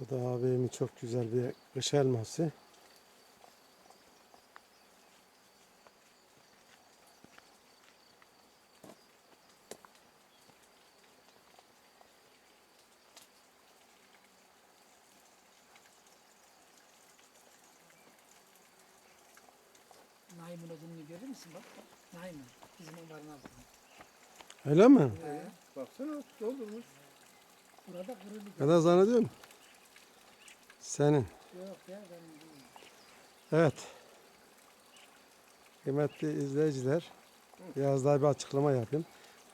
Bu da abimin çok güzel bir kış elması. Naim'in odununu görür müsün bak? Naim'in. Bizim onların altında. Öyle mi? Ee, baksana doldurmuş. Burada kırıldı. Ben de zannediyorum. Senin. Yok ya ben Evet. Kıymetli izleyiciler, biraz daha bir açıklama yapayım.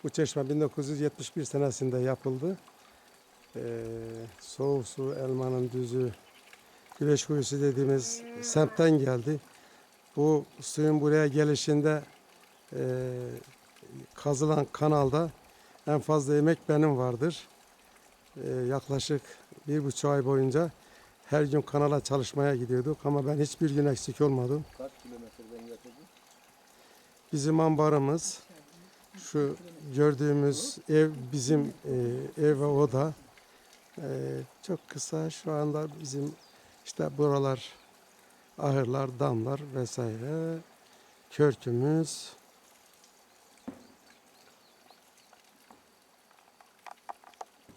Bu çeşme 1971 senesinde yapıldı. Ee, soğuk su, elmanın düzü, güneş kuyusu dediğimiz semtten geldi. Bu suyun buraya gelişinde e, kazılan kanalda en fazla emek benim vardır. Ee, yaklaşık bir buçuk ay boyunca her gün kanala çalışmaya gidiyorduk ama ben hiçbir gün eksik olmadım. Kaç kilometreden getirdin? Bizim ambarımız, şu gördüğümüz ev bizim e, ev ve oda. E, çok kısa şu anda bizim işte buralar ahırlar, damlar vesaire. Körkümüz.